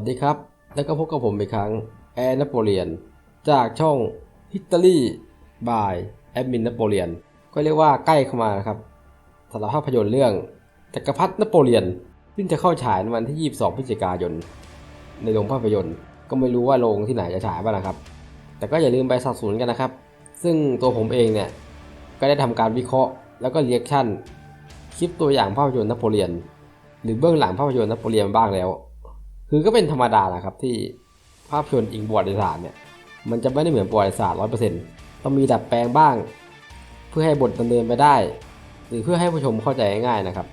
วัสดีครับ แล้วก็พบกับผมอีกครั้งแอร์นโปเลียน จากช่อง History by แอดมินนโปเลียน ก็เรียกว่าใกล้เข้ามานะครับสำหรับภาพยนตร์เรื่องจักรพรรดินโปเลียน ซึ่งจะเข้าฉายในวันที่ 22 พฤศจิกายน ในโรงภาพยนตร์ ก็ไม่รู้ว่าโรงที่ไหนจะฉายบ้างนะครับ แต่ก็อย่าลืมไปสับสนุนกันนะครับ ซึ่งตัวผมเองเนี่ย ก็ได้ทำการวิเคราะห์ แล้วก็เรียกชั่น คลิปตัวอย่างภาพยนตร์นโปเลียน หรือเบื้องหลังภาพยนตร์นโปเลียนบ้างแล้ว คือก็เป็นธรรมดาแหละครับที่ภาพยนตร์อิงประวัติศาสตร์เนี่ยมันจะไม่ได้เหมือนประวัติศาสตร์ร้อยเปอร์เซ็นต์ต้องมีดัดแปลงบ้าง เพื่อให้บทดำเนินไปได้ หรือเพื่อให้ผู้ชมเข้าใจง่ายๆนะครับ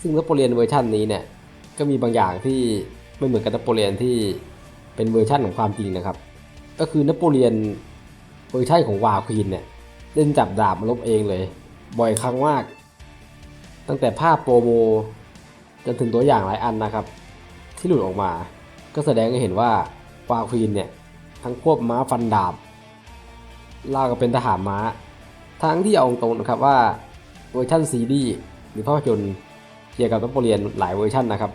ซึ่งนโปเลียนเวอร์ชันนี้เนี่ยก็มีบางอย่างที่ไม่เหมือนกับนโปเลียนที่เป็นเวอร์ชันของความจริงนะครับ ก็คือนโปเลียนเวอร์ชันของวาควีนเนี่ยเล่นจับดาบมาลบเองเลย บ่อยครั้งมาก ตั้งแต่ภาพโปรโมจนถึงตัวอย่างหลายอันนะครับ ที่หลุดออกมา ก็แสดงให้เห็นว่าวาควีนเนี่ยทั้งควบม้าฟันดาบล่าก็เป็นทหารม้า ทั้งที่เอาตรงนะครับว่าเวอร์ชันซีดีหรือภาพยนตร์เกี่ยวกับนโปเลียนหลายเวอร์ชันนะครับ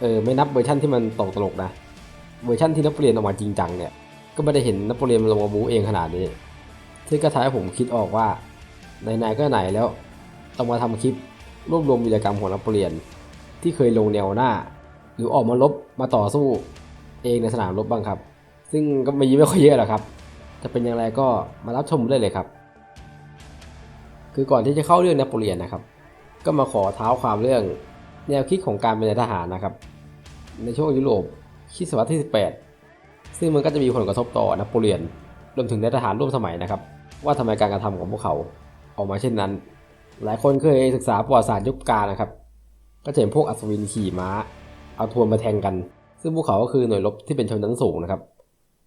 เออไม่นับเวอร์ชันที่มันตกตลกนะเวอร์ชันที่นโปเลียนออกมาจริงจังเนี่ยก็ไม่ได้เห็นนโปเลียนลงมาบูเองขนาดนี้ซึ่งก็ทำให้ผมคิดออกว่าไหนๆก็ไหนแล้วต้องมาทำคลิปรวบรวมวีรกรรมของนโปเลียน ที่เคยลงแนวหน้า รือออกมาลบมาต่อสู้เองในสนามรบบ้างครับ ซึ่งก็มีไม่ค่อยเยอะหรอกครับ จะเป็นอย่างไรก็มารับชมได้เลยครับ คือก่อนที่จะเข้าเรื่องนโปเลียนนะครับ ก็มาขอเท้าความเรื่องแนวคิดของการเป็นทหารนะครับ ในช่วงยุโรปคริดศตวรรษที่ 18 ซึ่งมันก็จะมีผลกระทบต่อนโปเลียนรวมถึงในทหารร่วมสมัยนะครับ ว่าทำไมการกระทำของพวกเขาออกมาเช่นนั้น หลายคนเคยศึกษาประวัติศาสตร์ยุคกางนะครับ ก็จะเห็นพวกอัศวินขี่ม้า เอาทวนมาแทงกัน ซึ่งพวกเขาก็คือหน่วยรบที่เป็นชนชั้นสูงนะครับ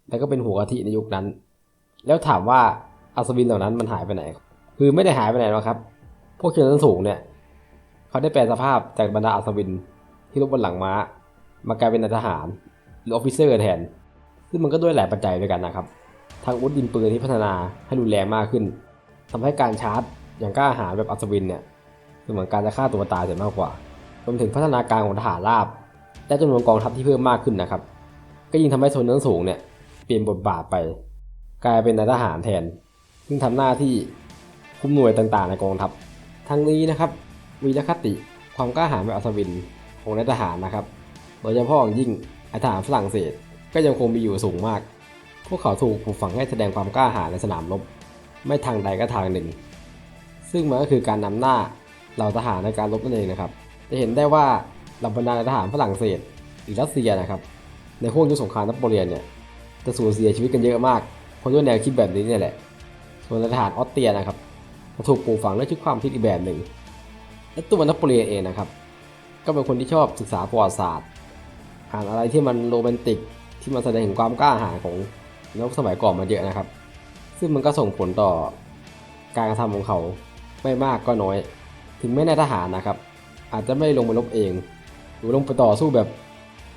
แล้วก็เป็นหัวกะทิในยุคนั้น แล้วถามว่าอัศวินเหล่านั้นมันหายไปไหน คือไม่ได้หายไปไหนหรอกครับ พวกชนชั้นสูงเนี่ยเขาได้แปลสภาพจากบรรดาอัศวินที่รบบนหลังม้า มากลายเป็นนายทหารหรือออฟฟิเซอร์แทน ซึ่งมันก็ด้วยหลายปัจจัยด้วยกันนะครับ ทางอาวุธดินปืนที่พัฒนาให้รุนแรงมากขึ้นทำให้การชาร์จอย่างกล้าหาญแบบอัศวินเนี่ยเหมือนการจะฆ่าตัวตายเสียมากกว่ารวมถึงพัฒนาการของทหารราบ และจำนวนกองทัพที่เพิ่มมากขึ้นนะครับ ก็ยิ่งทำให้ชนชั้นสูงเนี่ยเปลี่ยนบทบาทไป กลายเป็นนายทหารแทน ซึ่งทำหน้าที่คุมหน่วยต่างๆในกองทัพ ทั้งนี้นะครับวีรคติความกล้าหาญแบบอัศวินของนายทหารนะครับ โดยเฉพาะอย่างยิ่งนาทหารฝรั่งเศสก็ยังคงมีอยู่สูงมาก พวกเขาถูกปลูกฝังให้แสดงความกล้าหาญในสนามรบ ไม่ทางใดก็ทางหนึ่ง ซึ่งมันก็คือการนำหน้าเหล่าทหารในการรบนั่นเองนะครับ จะเห็นได้ว่า เหล่าบรรดาทหารฝรั่งเศสหรือรัสเซียนะครับ ในห่วงยุคสงครามนโปเลียนเนี่ยจะสูญเสียชีวิตกันเยอะมากเพราะด้วยแนวคิดแบบนี้เนี่ยแหละ ส่วนทหารออสเตรียนะครับจะถูกปลูกฝังด้วยชุดความคิดอีกแบบหนึ่ง และตัวนโปเลียนเองนะครับ ก็เป็นคนที่ชอบศึกษาประวัติศาสตร์อ่านอะไรที่มันโรแมนติกที่มันแสดงถึงความกล้าหาญของนักสมัยก่อนมาเยอะนะครับ ซึ่งมันก็ส่งผลต่อการกระทำของเขาไม่มากก็น้อย ถึงแม้ในทหารนะครับ อาจจะไม่ลงไปรบเอง รือลงไปต่อสู้แบบ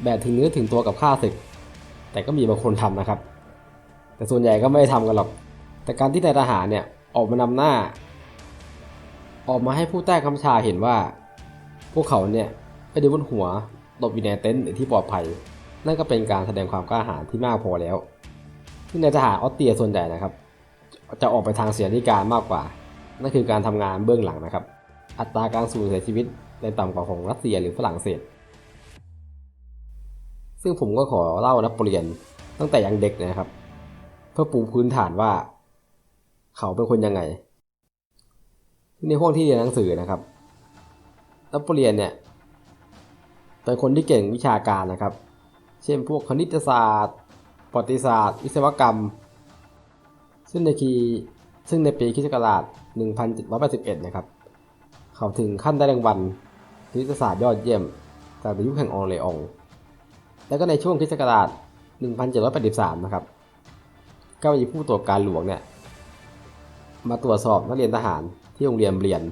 แบบถึงเนื้อถึงตัวกับข้าศึก แต่ก็มีบางคนทำนะครับ แต่ส่วนใหญ่ก็ไม่ได้ทำกันหรอก แต่การที่นายทหารเนี่ยออกมานำหน้า ออกมาให้ผู้ใต้คำชาเห็นว่า พวกเขาเนี่ยไม่ได้บนหัวหลบอยู่ในเต็นท์หรือที่ปลอดภัย นั่นก็เป็นการแสดงความกล้าหาญที่มากพอแล้วซึ่งในทหารออสเตรียส่วนใหญ่นะครับ จะออกไปทางเสียธิการมากกว่า นั่นคือการทำงานเบื้องหลังนะครับ อัตราการสูญเสียชีวิตในต่ำกว่าของรัสเซียหรือฝรั่งเศส ซึ่งผมก็ขอเล่านโปเลียนตั้งแต่ยังเด็กนะครับ เพื่อปูพื้นฐานว่า เขาเป็นคนยังไง ในห้องที่เรียนหนังสือนะครับนโปเลียนเนี่ยเป็นคนที่เก่งวิชาการนะครับ เช่นพวกคณิตศาสตร์ประวัติศาสตร์ วิศวกรรม ซึ่งในคีซึ่งในปีคิศกราช1781 นะครับ เขาถึงขั้นได้รางวัลคณิตศาสตร์ยอดเยี่ยม จากยุคแห่งอองเลออง แล้วก็ในช่วงคริสต์ศักราช 1783 นะครับ ก็มีผู้ตรวจการหลวงเนี่ย มาตรวจสอบนักเรียนทหารที่โรงเรียนเรียน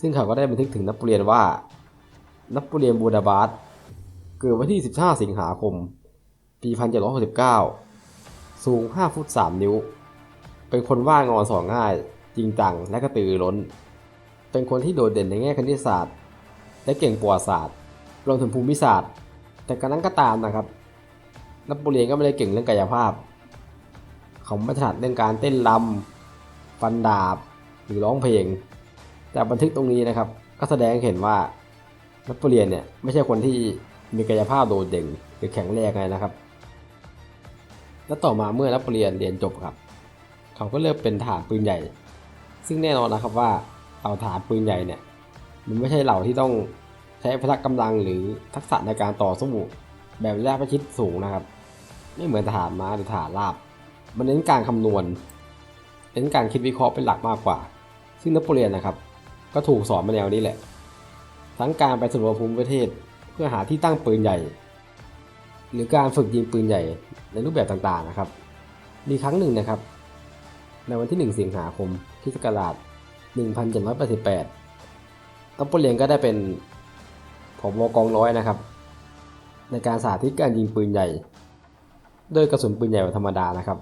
ซึ่งเขาก็ได้บันทึกถึงนโปเลียนว่านโปเลียนบูดาบาสเกิดวันที่ 15 สิงหาคม ปี 1769 สูง 5 ฟุต 3 นิ้ว เป็นคนว่างอสอนง่าย จริงจัง และกระตือร้น เป็นคนที่โดดเด่นในแง่คณิตศาสตร์ และเก่งประวัติศาสตร์ รวมถึงภูมิศาสตร์ แต่การนั้นก็ตามนะครับนโปเลียนก็ไม่ได้เก่งเรื่องกายภาพ เขาไม่ถนัดเรื่องการเต้นรำฟันดาบหรือร้องเพลงจากบันทึกตรงนี้นะครับ ก็แสดงเห็นว่านโปเลียนเนี่ยไม่ใช่คนที่มีกายภาพโดดเด่นหรือแข็งแรงไงนะครับ และต่อมาเมื่อนโปเลียนเรียนจบครับ เขาก็เลือกเป็นทหารปืนใหญ่ ซึ่งแน่นอนนะครับว่าเอาทหารปืนใหญ่เนี่ยมันไม่ใช่เหล่าที่ต้อง ใช้พละกำลังหรือทักษะในการต่อสู้แบบระยะประชิดสูงนะครับ ไม่เหมือนทหารม้าหรือทหารราบ มันเน้นการคำนวณเน้นการคิดวิเคราะห์เป็นหลักมากกว่า ซึ่งนโปเลียนนะครับ ก็ถูกสอนมาแนวนี้แหละ ทั้งการไปสำรวจภูมิประเทศเพื่อหาที่ตั้งปืนใหญ่ หรือการฝึกยิงปืนใหญ่ในรูปแบบต่างๆนะครับ มีครั้งหนึ่งนะครับ ในวันที่ 1 สิงหาคมคริสต์ศักราช1788นโปเลียนก็ได้เป็น ผบกองร้อยนะครับ ในการสาธิตการยิงปืนใหญ่ ด้วยกระสุนปืนใหญ่ธรรมดานะครับ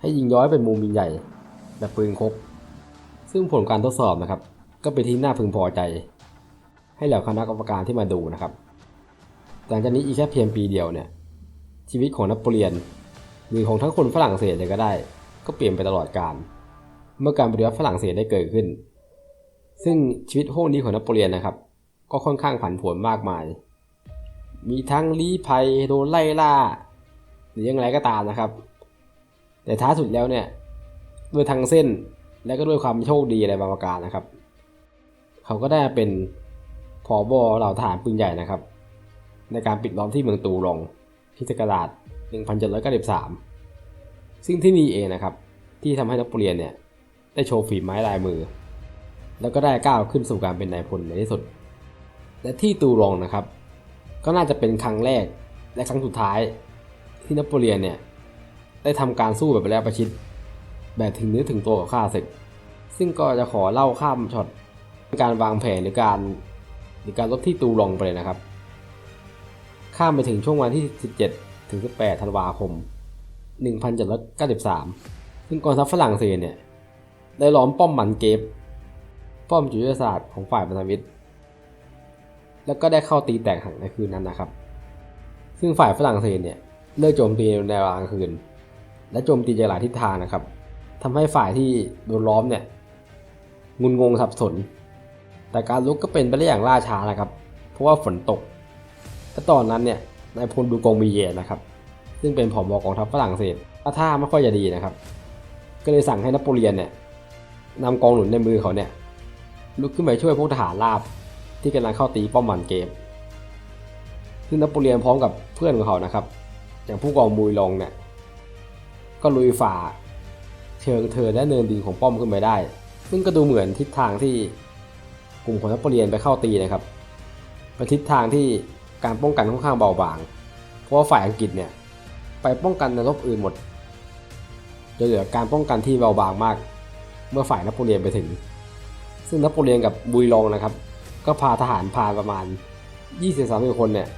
ให้ยิงย้อยเป็นมุมยิงใหญ่แบบปืนคกซึ่งผลการทดสอบนะครับ ก็เป็นที่น่าพึงพอใจ ให้เหล่าคณะกรรมการที่มาดูนะครับหลังจากนี้อีกแค่เพียงปีเดียวเนี่ยชีวิตของนโปเลียนหรือของทั้งคนฝรั่งเศสเลยก็ได้ ก็เปลี่ยนไปตลอดกาลเมื่อการปฏิวัติฝรั่งเศสได้เกิดขึ้น ซึ่งชีวิตโหนี้ของนโปเลียนนะครับ ก็ค่อนข้างผันผวนมากมาย มีทั้งลี้ภัยโดนไล่ล่า หรือยังไงก็ตามนะครับ แต่ท้ายสุดแล้วเนี่ยด้วยทางเส้นและก็ด้วยความโชคดีอะไรบางประการนะครับ เขาก็ได้เป็นผอบอเหล่าทหารปืนใหญ่นะครับ ในการปิดล้อมที่เมืองตูรงคริศักราช1793 ซึ่งที่นี่เองนะครับ ที่ทำให้นโปเลียนเนี่ยได้โชว์ฝีไม้ลายมือ แล้วก็ได้ก้าวขึ้นสู่การเป็นนายพลในที่สุด และที่ตูรงนะครับ ก็น่าจะเป็นครั้งแรกและครั้งสุดท้าย ที่นโปเลียนเนี่ยได้ทำการสู้แบบระยะประชิดแบบถึงเนื้อถึงตัวกับข้าศึก ซึ่งก็จะขอเล่าข้ามช็อตการวางแผนหรือการหรือการลบที่ตูรงไปเลยนะครับ ข้ามไปถึงช่วงวันที่ 17 ถึง 18 ธันวาคม 1793 ซึ่งกองทัพฝรั่งเศสเนี่ยได้ล้อมป้อมมันเกฟป้อมจุดยุทธศาสตร์ของฝ่ายพันธมิตร แล้วก็ได้เข้าตีแตกหักในคืนนั้นนะครับ ซึ่งฝ่ายฝรั่งเศสเนี่ยเลิกโจมตีในเวลากลางคืน และโจมตีจากหลายทิศทางนะครับทำให้ฝ่ายที่โดนล้อมเนี่ยงุนงงสับสน แต่การลุกก็เป็นไปได้อย่างล่าช้านะครับ เพราะว่าฝนตก และตอนนั้นเนี่ยนายพลดูกงมีเยนะครับ ซึ่งเป็นผบกองทัพฝรั่งเศสท่าไม่ค่อยจะดีนะครับ ก็เลยสั่งให้นโปเลียนเนี่ยนำกองหนุนในมือเขาเนี่ยลุกขึ้นไปช่วยพวกทหารราบ ที่กำลังเข้าตีป้อมมันเกม ซึ่งนโปเลียนพร้อมกับเพื่อนของเขานะครับ อย่างผู้กองมุยลงเนี่ย ก็ลุยฝ่าเชิงเธอและเนินดินของป้อมขึ้นไปได้ ซึ่งก็ดูเหมือนทิศทางที่กลุ่มของนโปเลียนไปเข้าตีนะครับเป็นทิศทางที่การป้องกันค่อนข้างเบาบาง เพราะว่าฝ่ายอังกฤษเนี่ยไปป้องกันในรบอื่นหมดจะเหลือการป้องกันที่เบาบางมาก เมื่อฝ่ายนโปเลียนไปถึง ซึ่งนโปเลียนกับบุยลองนะครับ ก็พาทหารพาประมาณ20-30คนเนี่ย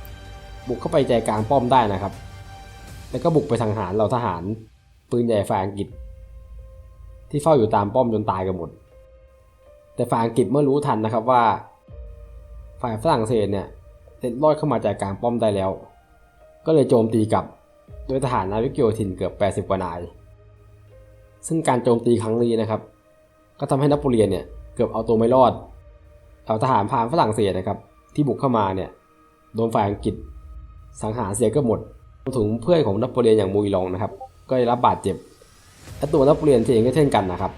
บุกเข้าไปใจกลางป้อมได้นะครับ แล้วก็บุกไปสังหารเราทหารปืนใหญ่ฝ่ายอังกฤษ ที่เฝ้าอยู่ตามป้อมจนตายกันหมด แต่ฝ่ายอังกฤษเมื่อรู้ทันนะครับว่า ฝ่ายฝรั่งเศสเนี่ยเล็ดลอดเข้ามาใจกลางป้อมได้แล้ว ก็เลยโจมตีกลับโดยทหารนาวิกโยธินเกือบ 80กว่านาย ซึ่งการโจมตีครั้งนี้นะครับ ก็ทำให้นโปเลียนเนี่ยเกือบเอาตัวไม่รอด เอาทหารพานฝรั่งเศสนะครับ ที่บุกเข้ามาเนี่ยโดนฝ่ายอังกฤษ สังหารเสียก็หมดรวมถึงเพื่อนของนโปเลียนอย่างมุยลองนะครับ ก็ได้รับบาดเจ็บและตัวนโปเลียนเองก็เช่นกันนะครับ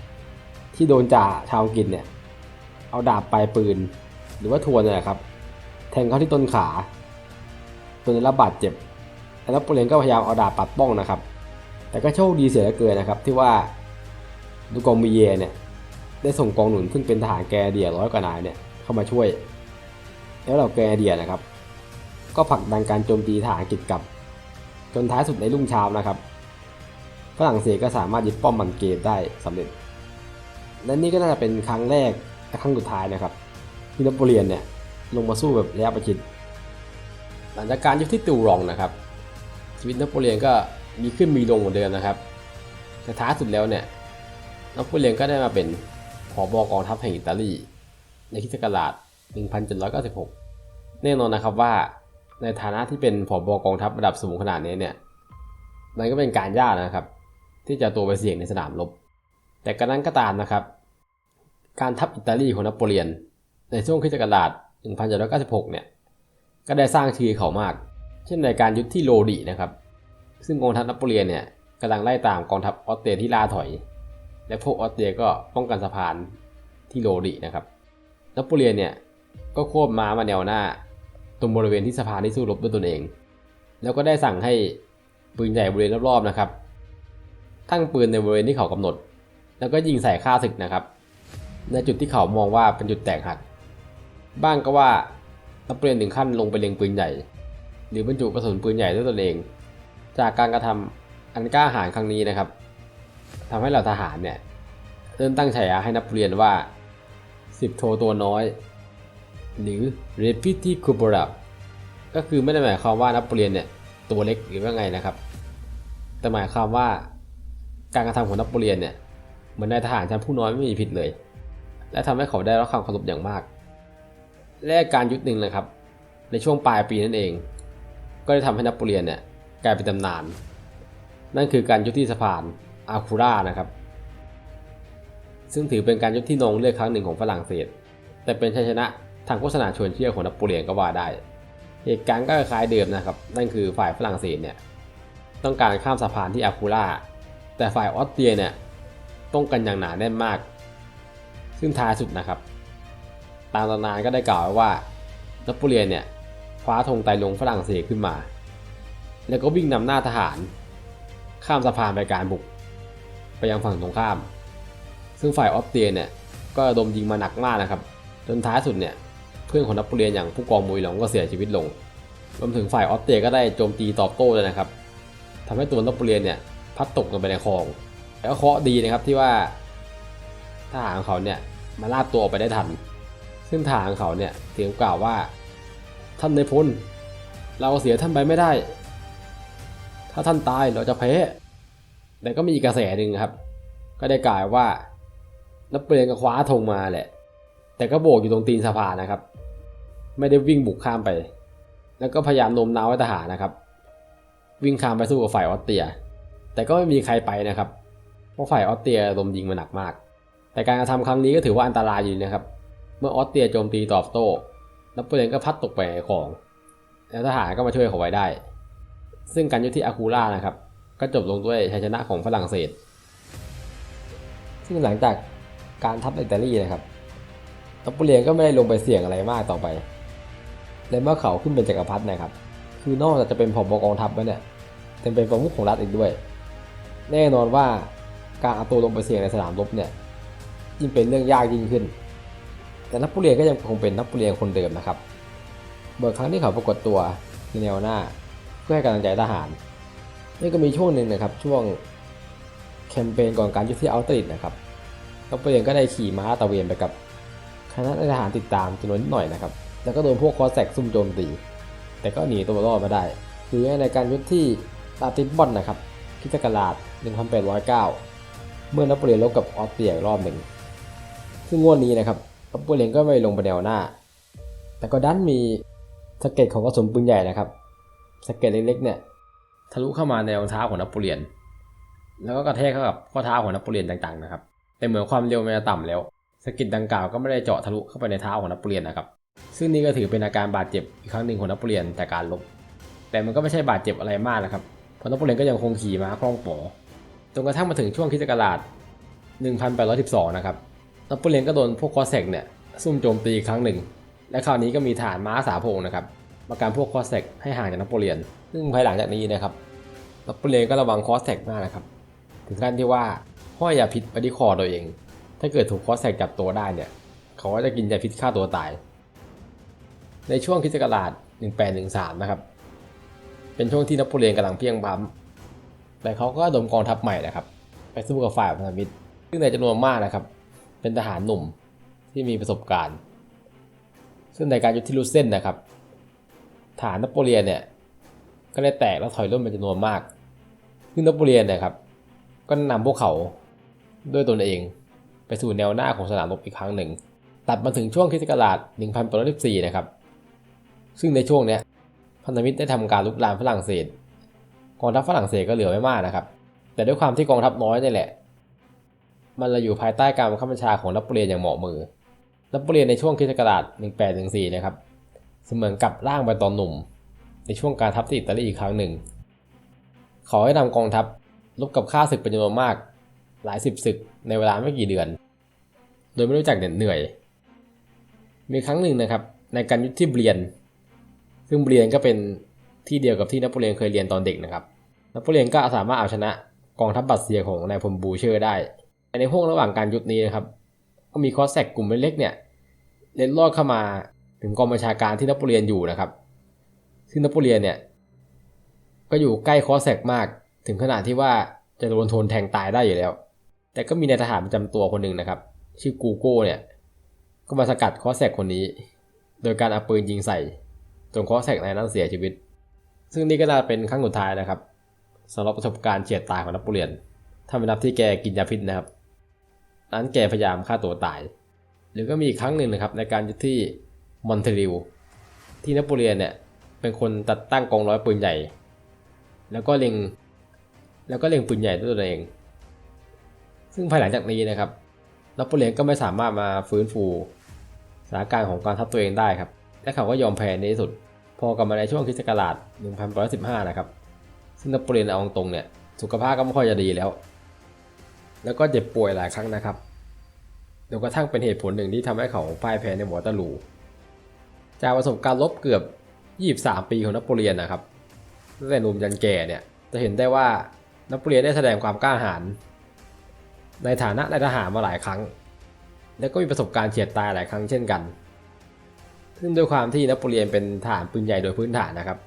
ที่โดนจ่าชาวอังกฤษเนี่ยเอาดาบปลายปืน หรือว่าทวนเนี่ยครับ แทงเข้าที่ต้นขาจนได้รับบาดเจ็บแต่นโปเลียนก็พยายามเอาดาบปัดป้องนะครับ แต่ก็โชคดีเสียเหลือเกินนะครับ ที่ว่าดูกองมีเยเนี่ยได้ส่งกองหนุนซึ่งเป็นทหารแกเดียร้อยกว่านายเนี่ย เข้ามาช่วย แล้วเราแกเดียนะครับ ก็ผลักดันการโจมตีทหารอังกฤษกลับ จนท้ายสุดในรุ่งเช้านะครับฝรั่งเศสก็สามารถยึดป้อมมันเกมได้สำเร็จ และนี่ก็น่าจะเป็นครั้งแรกและครั้งสุดท้ายนะครับ ที่นโปเลียนเนี่ยลงมาสู้แบบระยะประชิดหลังจากการยึดที่ตูรองนะครับ ชีวิตนโปเลียนก็มีขึ้นมีลงเหมือนเดิมนะครับแต่ท้ายสุดแล้วเนี่ยนโปเลียนก็ได้มาเป็นผอบกองทัพแห่งอิตาลี ในคริสต์ศักราช1796 แน่นอนนะครับว่าในฐานะที่เป็นผบกองทัพระดับสูงขนาดนี้เนี่ยมันก็เป็นการยากนะครับ ที่จะตัวไปเสี่ยงในสนามรบ แต่กระนั้นก็ตามนะครับ การทัพอิตาลีของนโปเลียน ในช่วงคริสตศักราช1796 เนี่ยก็ได้สร้างชื่อเขามาก เช่นในการยุทธที่โลดีนะครับ ซึ่งกองทัพนโปเลียนเนี่ยกำลังไล่ตามกองทัพออสเตรียที่ล่าถอย และพวกออสเตรียก็ป้องกันสะพานที่โลดีนะครับ นโปเลียนเนี่ยก็ควบม้ามาแนวหน้า ตรงบริเวณที่สะพานที่สู้รบด้วยตนเอง แล้วก็ได้สั่งให้ปืนใหญ่บริเวณรอบๆนะครับตั้งปืนในบริเวณที่เขากำหนด แล้วก็ยิงใส่ข้าศึกนะครับ ในจุดที่เขามองว่าเป็นจุดแตกหัก บ้างก็ว่านโปเลียนถึงขั้นลงไปเล็งปืนใหญ่ หรือบรรจุกระสุนปืนใหญ่ด้วยตนเอง จากการกระทำอันกล้าหาญครั้งนี้นะครับทำให้เหล่าทหารเนี่ยเริ่มตั้งฉายาให้นโปเลียนว่า สิบโทตัวน้อย หรือ r e p i t i c u b r a ก็คือไม่ได้หมายความว่านโปเลียนเนี่ยตัวเล็กหรือว่าไงนะครับ แต่หมายความว่าการกระทำของนโปเลียนเนี่ยเหมือนนายทหารชั้นผู้น้อยไม่มีผิดเลย และทำให้เขาได้รับความเคารพอย่างมาก และการยุทธหนึ่งนะครับ ในช่วงปลายปีนั่นเอง ก็ได้ทำให้นโปเลียนเนี่ยกลายเป็นตำนาน นั่นคือการยุทธที่สะพานอาคูรานะครับ ซึ่งถือเป็นการยุทธที่นงเลือดครั้งหนึ่งของฝรั่งเศส แต่เป็นชัยชนะทางโฆษณาชวนเชื่อของนโปเลียนก็ว่าได้ เหตุการณ์ก็คล้ายเดิมนะครับ นั่นคือฝ่ายฝรั่งเศสเนี่ยต้องการข้ามสะพานที่อาคูราแต่ฝ่ายออสเตรียเนี่ยต้องกันอย่างหนาแน่นมาก ซึ่งท้ายสุดนะครับ ตามตำนานก็ได้กล่าวไว้ว่านโปเลียนเนี่ยคว้าธงไตลงฝรั่งเศสขึ้นมา แล้วก็วิ่งนำหน้าทหาร ข้ามสะพานไปการบุก ไปยังฝั่งตรงข้าม ซึ่งฝ่ายออสเตรียเนี่ยก็ดมยิงมาหนักมากนะครับ จนท้ายสุดเนี่ยเพื่อนของนโปเลียนอย่างผู้กองมุยหลงก็เสียชีวิตลง รวมถึงฝ่ายออสเตรียก็ได้โจมตีตอบโต้เลยนะครับทำให้ตัวนโปเลียนเนี่ยพัดตกลงไปในคลอง แล้วเคราะดีนะครับที่ว่าทหารของเขาเนี่ยมาลากตัวออกไปได้ทัน ซึ่งทหารของเขาเนี่ยเถียงกล่าวว่าท่านในพลเราเสียท่านไปไม่ได้ ถ้าท่านตายเราจะแพ้แต่ก็มีกระแสหนึ่งครับ ก็ได้กล่าวว่า นักเปลียนก็คว้าธงมาแหละ แต่ก็โบกอยู่ตรงตีนสะพานนะครับ ไม่ได้วิ่งบุกข้ามไป แล้วก็พยายามโน้มน้าวให้ทหารนะครับ วิ่งข้ามไปสู้กับฝ่ายออสเตรีย แต่ก็ไม่มีใครไปนะครับ เพราะฝ่ายออสเตรียลมยิงมาหนักมาก แต่การกระทำครั้งนี้ก็ถือว่าอันตรายอยู่นะครับ เมื่อออสเตรียโจมตีตอบโต้นักเปลียนก็พัดตกไปในคลอง แล้วทหารก็มาช่วยเขาไว้ได้ ซึ่งการยุทธที่อาคูล่านะครับ ก็จบลงด้วยชัยชนะของฝรั่งเศส ซึ่งหลังจาก การทัพอิตาลีนะครับนโปเลียนก็ไม่ได้ลงไปเสี่ยงอะไรมากต่อไป และเมื่อเขาขึ้นเป็นจักรพรรดินะครับ คือนอกจากจะเป็นผบกองทัพแล้วเนี่ยยังเป็นประมุขของรัฐอีกด้วย แน่นอนว่าการเอาตัวลงไปเสี่ยงในสนามรบเนี่ยยิ่งเป็นเรื่องยากยิ่งขึ้น แต่นโปเลียนก็ยังคงเป็นนโปเลียนคนเดิมนะครับเบิกครั้งที่เขาปรากฏตัวในแนวหน้าเพื่อให้กำลังใจทหาร นี่ก็มีช่วงหนึ่งนะครับช่วงแคมเปญก่อนการยุทธที่อัลตริดนะครับ นโปเลียนก็ได้ขี่ม้าตะเวนไปกับคณะทหารติดตามจำนวนนิดหน่อยนะครับ แล้วก็โดนพวกคอสแซกซุ่มโจมตี แต่ก็หนีตัวรอดมาได้ คือในการยุทธที่ลาติบอนนะครับคริสตศักราช1809 เมื่อนโปเลียนลบกับออสเตรียอีกรอบหนึ่ง ซึ่งงวดนี้นะครับนโปเลียนก็ไม่ลงไปแนวหน้า แต่ก็ดันมีสเก็ดของกระสุนปืนใหญ่นะครับสเก็ดเล็กๆเนี่ยทะลุเข้ามาในรองเท้าของนโปเลียน แล้วก็กระแทกเข้ากับข้อเท้าของนโปเลียนต่างๆนะครับ แต่เหมือนความเร็วมันจะต่ำแล้วสกิดดังกล่าวก็ไม่ได้เจาะทะลุเข้าไปในเท้าของนโปเลียนนะครับ ซึ่งนี่ก็ถือเป็นอาการบาดเจ็บอีกครั้งหนึ่งของนโปเลียนจากการลบ แต่มันก็ไม่ใช่บาดเจ็บอะไรมากนะครับ เพราะนโปเลียนก็ยังคงขี่ม้าคล่องปอจนกระทั่งมาถึงช่วงคริสตศักราช1812 นะครับนโปเลียนก็โดนพวกคอสแซกเนี่ยซุ่มโจมตีอีกครั้งหนึ่ง และคราวนี้ก็มีฐานม้าสาพงนะครับมาการพวกคอสแซกให้ห่างจากนโปเลียน ซึ่งภายหลังจากนี้นะครับนโปเลียนก็ระวังคอสแซกมากนะครับ ถึงขั้นที่ว่า ห้อยยาพิษไปที่คอตัวเอง ถ้าเกิดถูกคอสแซกจับตัวได้เนี่ย เขาก็จะกินยาพิษฆ่าตัวตาย ในช่วงคริสตศักราช1813 นะครับ เป็นช่วงที่นโปเลียนกำลังเพียงพล้ำแต่เขาก็ดมกองทัพใหม่นะครับ ไปสู้กับฝ่ายพันธมิตร ซึ่งในจำนวนมากนะครับ เป็นทหารหนุ่มที่มีประสบการณ์ ซึ่งในการยุทธที่ลูเซนนะครับ ฐานนโปเลียนเนี่ย ก็ได้แตกและถอยร่นเป็นจำนวนมาก ซึ่งนโปเลียนเนี่ยครับ ก็นำพวกเขา ด้วยตนเอง ไปสู่แนวหน้าของสนามรบอีกครั้งหนึ่ง ตัดมาถึงช่วงคริสตศักราช1814 นะครับ ซึ่งในช่วงนี้พันธมิตรได้ทำการลุกลามฝรั่งเศส กองทัพฝรั่งเศสก็เหลือไม่มากนะครับ แต่ด้วยความที่กองทัพน้อยนี่แหละ มันเลยอยู่ภายใต้การบังคับบัญชาของนโปเลียนอย่างเหมาะมือนโปเลียนในช่วงคริสตศักราช1814 นะครับ เสมือนกับร่างใบตอนหนุ่ม ในช่วงการทัพที่อิตาลีอีกครั้งหนึ่ง ขอให้นำกองทัพรบกับข้าศึกเป็นจำนวนมาก หลายสิบศึกในเวลาไม่กี่เดือน โดยไม่รู้จักเหน็ดเหนื่อย มีครั้งหนึ่งนะครับ ในการยุทธที่เบรียน ซึ่งเบรียนก็เป็นที่เดียวกับที่นโปเลียนเคยเรียนตอนเด็กนะครับนโปเลียนก็สามารถเอาชนะกองทัพบัตเซียของนายพลบูเชอร์ได้ ในห่วงระหว่างการยุทธนี้นะครับ ก็มีคอสแซกกลุ่มเล็กๆเนี่ยเล็ดลอดเข้ามาถึงกองบัญชาการที่นโปเลียนอยู่นะครับ ซึ่งนโปเลียนเนี่ยก็อยู่ใกล้คอสแซกมากถึงขนาดที่ว่าจะโดนโทนแทงตายได้อยู่แล้ว แต่ก็มีนายทหารประจำตัวคนหนึ่งนะครับ ชื่อกูโก้เนี่ย ก็มาสกัดคอสแซกคนนี้ โดยการเอาปืนยิงใส่จนคอสแซกนายนั้นเสียชีวิต ซึ่งนี่ก็น่าเป็นครั้งสุดท้ายนะครับสำหรับประสบการณ์เฉียดตายของนโปเลียน ถ้าไม่นับที่แกกินยาพิษนะครับ นั้นแกพยายามฆ่าตัวตาย หรือก็มีอีกครั้งหนึ่งนะครับในการยุทที่มอนเทริลที่นโปเลียนเนี่ยเป็นคนตัดตั้งกองร้อยปืนใหญ่ แล้วก็เล็ง แล้วก็เล็งปืนใหญ่ด้วยตัวเอง ซึ่งภายหลังจากนี้นะครับนโปเลียนก็ไม่สามารถมาฟื้นฟูสถานการณ์ของการทัพตัวเองได้ครับ และเขาก็ยอมแพ้ในที่สุด พอกลับมาในช่วงคริสตศักราช1115 นะครับ ซึ่งนโปเลียนเอาตรงเนี่ย สุขภาพก็ไม่ค่อยจะดีแล้ว แล้วก็เจ็บป่วยหลายครั้งนะครับจนกระทั่งเป็นเหตุผลหนึ่งที่ทำให้เขาพ่ายแพ้ในวอเตอร์ลู จากประสบการณ์ลบเกือบ 23 ปีของนโปเลียนนะครับตั้งแต่หนุ่มยันแก่เนี่ย จะเห็นได้ว่านโปเลียนได้แสดงความกล้าหาญ ในฐานะนายทหารมาหลายครั้ง และก็มีประสบการณ์เฉียดตายหลายครั้งเช่นกัน ซึ่งด้วยความที่นโปเลียนเป็นทหารปืนใหญ่โดยพื้นฐานนะครับ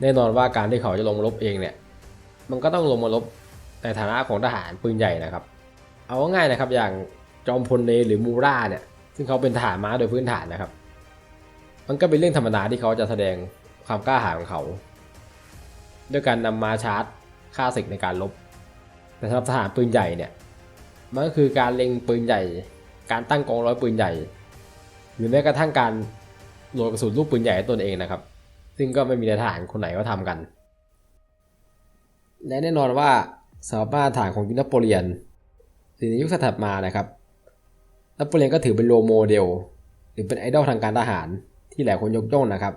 แน่นอนว่าการที่เขาจะลงรบเองเนี่ย มันก็ต้องลงมารบในฐานะของทหารปืนใหญ่นะครับ เอาง่ายนะครับ อย่างจอมพลเนหรือมูราเนี่ย ซึ่งเขาเป็นทหารม้าโดยพื้นฐานนะครับ มันก็เป็นเรื่องธรรมดาที่เขาจะแสดงความกล้าหาญของเขา ด้วยการนำมาชาร์จฆ่าศึกในการลบ แต่สำหรับทหารปืนใหญ่เนี่ย มันก็คือการเล็งปืนใหญ่ การตั้งกองร้อยปืนใหญ่ หรือแม้กระทั่งการโหลดกระสุนลูกปืนใหญ่ให้ตนเองนะครับ ซึ่งก็ไม่มีนายทหารคนไหนก็ทำกัน และแน่นอนว่าสำหรับมาตรฐานของยุคนโปเลียนหรือในยุคถัดมานะครับนโปเลียนก็ถือเป็นโลโมเดล หรือเป็นไอดอลทางการทหารที่หลายคนยกย่องนะครับ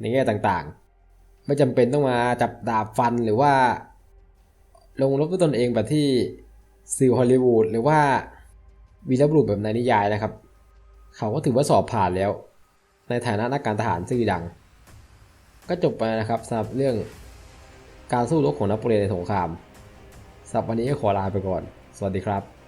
ในแง่ต่างๆ ไม่จำเป็นต้องมาจับดาบฟันหรือว่า ลงรบด้วยตนเองแบบที่ สื่อฮอลลีวูดหรือว่าวีรบุรุษแบบในนิยายนะครับ เขาก็ถือว่าสอบผ่านแล้ว ในฐานะนักการทหารซื่อดัง ก็จบไปนะครับสำหรับเรื่องการสู้รบของนโปเลียนในสงครามสำหรับวันนี้ขอลาไปก่อน สวัสดีครับ